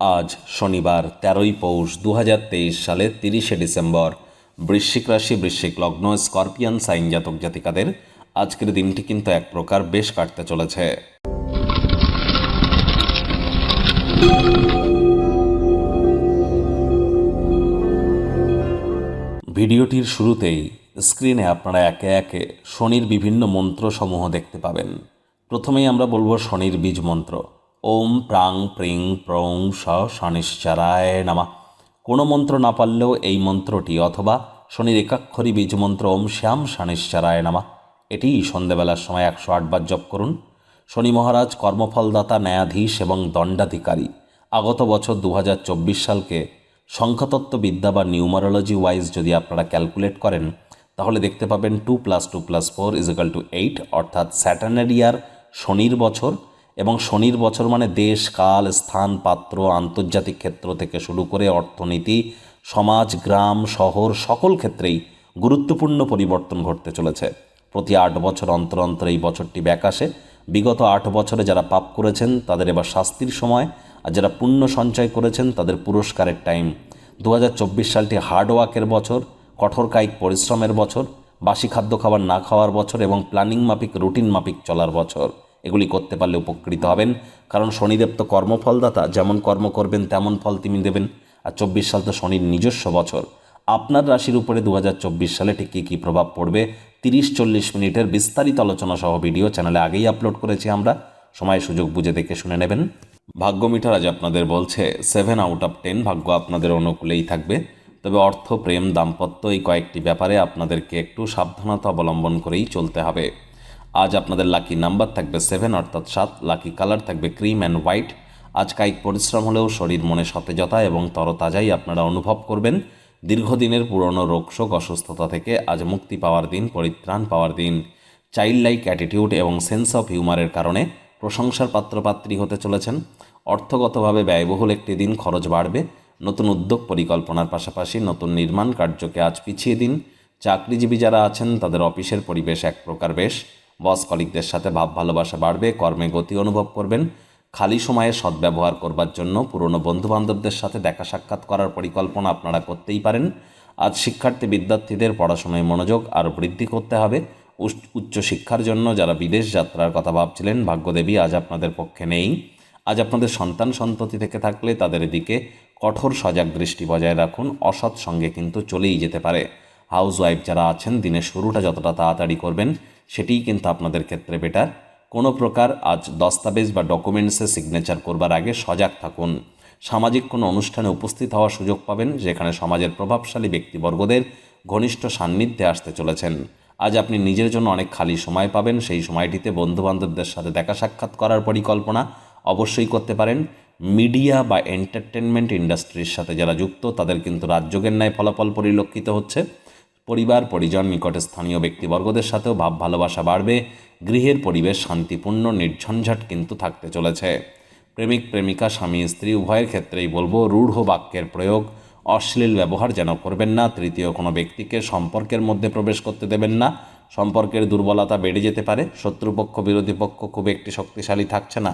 আজ শনিবার, তেরোই পৌষ দু হাজার তেইশ সালের তিরিশে ডিসেম্বর। বৃশ্চিক রাশি, বৃশ্চিক লগ্ন, স্করপিয়ান, সাইন জাতক জাতিকাদের আজকের দিনটি কিন্তু এক প্রকার বেশ কাটতে চলেছে। ভিডিওটির শুরুতেই স্ক্রিনে আপনারা একে একে শনির বিভিন্ন মন্ত্রসমূহ দেখতে পাবেন। প্রথমেই আমরা বলব শনির বীজ মন্ত্র। ওম প্রাং প্রিং প্রং স শনিশ্চারায় নামা। কোনো মন্ত্র না পারলেও এই মন্ত্রটি অথবা শনির একাক্ষরী বীজ মন্ত্র ওম শ্যাম শনিশ্চারায় নামা। এটি সন্ধেবেলার সময় একশো আটবার জপ করুন। শনি মহারাজ কর্মফলদাতা, ন্যায়াধীশ এবং দণ্ডাধিকারী। আগত বছর দু হাজার চব্বিশ সালকে সংখ্যাতত্ত্ব বিদ্যা বা নিউমারোলজি ওয়াইজ যদি আপনারা ক্যালকুলেট করেন, তাহলে দেখতে পাবেন two plus two plus four equal two eight, অর্থাৎ স্যাটার্নারি ইয়ার শনির বছর এবং শনির বছর মানে দেশ, কাল, স্থান, পাত্র, আন্তর্জাতিক ক্ষেত্র থেকে শুরু করে অর্থনীতি, সমাজ, গ্রাম, শহর, সকল ক্ষেত্রেই গুরুত্বপূর্ণ পরিবর্তন ঘটতে চলেছে। প্রতি আট বছর অন্তর অন্তর এই বছরটি ব্যাক আসে। বিগত আট বছরে যারা পাপ করেছেন, তাদের এবার শাস্তির সময়, আর যারা পুণ্য সঞ্চয় করেছেন, তাদের পুরস্কারের টাইম। দু হাজার চব্বিশ সালটি হার্ডওয়ার্কের বছর, কঠোর কায়িক পরিশ্রমের বছর, বাসি খাদ্য খাবার না খাওয়ার বছর এবং প্ল্যানিং মাফিক, রুটিন মাফিক চলার বছর। এগুলি করতে পারলে উপকৃত হবেন। কারণ শনিদেব তো কর্মফলদাতা, যেমন কর্ম করবেন তেমন ফল তিনি দেবেন। আর চব্বিশ সাল তো শনির নিজস্ব বছর। আপনার রাশির উপরে দু হাজার চব্বিশ সালে ঠিক কী কী প্রভাব পড়বে? তিরিশ চল্লিশ মিনিটের বিস্তারিত আলোচনা সহ ভিডিও চ্যানেলে আগেই আপলোড করেছি আমরা। সময়, সুযোগ বুঝে দেখে শুনে নেবেন। ভাগ্য মিটার আজ আপনাদের বলছে সেভেন আউট অফ টেন ভাগ্য আপনাদের অনুকূলেই থাকবে। তবে অর্থ, প্রেম, দাম্পত্য এই কয়েকটি ব্যাপারে আপনাদেরকে একটু সাবধানতা অবলম্বন করেই চলতে হবে। আজ আপনাদের লাকি নাম্বার থাকবে সেভেন অর্থাৎ সাত। লাকি কালার থাকবে ক্রিম অ্যান্ড হোয়াইট আজ কায়িক পরিশ্রম হলেও শরীর মনে সতেজতা এবং তরতাজাই আপনারা অনুভব করবেন। দীর্ঘদিনের পুরনো রোগশোক অসুস্থতা থেকে আজ মুক্তি পাওয়ার দিন, পরিত্রাণ পাওয়ার দিন। চাইল্ড লাইক অ্যাটিটিউড এবং সেন্স অফ হিউমারের কারণে প্রশংসার পাত্রপাত্রী হতে চলেছেন। অর্থগতভাবে ব্যয়বহুল একটি দিন খরচ বাড়বে। নতুন উদ্যোগ পরিকল্পনার পাশাপাশি নতুন নির্মাণ কার্যকে আজ পিছিয়ে দিন। চাকরিজীবী যারা আছেন, তাদের অফিসের পরিবেশ এক প্রকার বেশ। বস কলিকদের সাথে ভাব ভালোবাসা বাড়বে, কর্মে গতি অনুভব করবেন। খালি সময়ে সদ্ব্যবহার করবার জন্য পুরনো বন্ধুবান্ধবদের সাথে দেখা সাক্ষাৎ করার পরিকল্পনা আপনারা করতেই পারেন। আজ শিক্ষার্থী বিদ্যার্থীদের পড়াশোনায় মনোযোগ আরও বৃদ্ধি করতে হবে। উচ- উচ্চশিক্ষার জন্য যারা বিদেশ যাত্রার কথা ভাবছিলেন, ভাগ্যদেবী আজ আপনাদের পক্ষে নেই। আজ আপনাদের সন্তান সন্ততি থেকে থাকলে তাদের দিকে কঠোর সজাগ দৃষ্টি বজায় রাখুন। অসৎ সঙ্গে কিন্তু চলেই যেতে পারে। হাউস ওয়াইফ যারা আছেন, দিনের শুরুটা যতটা তাড়াতাড়ি করবেন সেটিই কিন্তু আপনাদের ক্ষেত্রে বেটার কোনো প্রকার আজ দস্তাবেজ বা ডকুমেন্টসে সিগনেচার করবার আগে সজাগ থাকুন। সামাজিক কোনো অনুষ্ঠানে উপস্থিত হওয়ার সুযোগ পাবেন, যেখানে সমাজের প্রভাবশালী ব্যক্তিবর্গদের ঘনিষ্ঠ সান্নিধ্যে আসতে চলেছেন। আজ আপনি নিজের জন্য অনেক খালি সময় পাবেন, সেই সময়টিতে বন্ধুবান্ধবদের সাথে দেখা সাক্ষাৎ করার পরিকল্পনা অবশ্যই করতে পারেন। মিডিয়া বা এন্টারটেনমেন্ট ইন্ডাস্ট্রির সাথে যারা যুক্ত, তাদের কিন্তু রাজযোগের ন্যায় ফলাফল পরিলক্ষিত হচ্ছে। পরিবার, পরিজন, নিকটে স্থানীয় ব্যক্তিবর্গদের সাথেও ভাব ভালোবাসা বাড়বে, গৃহের পরিবেশ শান্তিপূর্ণ, নির্ঝঞ্ঝাট কিন্তু থাকতে চলেছে। প্রেমিক, প্রেমিকা, স্বামী, স্ত্রী, উভয়ের ক্ষেত্রেই বলব, রূঢ় বাক্যের প্রয়োগ, অশ্লীল ব্যবহার যেন করবেন না, তৃতীয় কোনো ব্যক্তিকে সম্পর্কের মধ্যে প্রবেশ করতে দেবেন না, সম্পর্কের দুর্বলতা বেড়ে যেতে পারে, শত্রুপক্ষ, বিরোধী পক্ষ খুব একটি শক্তিশালী থাকছে না।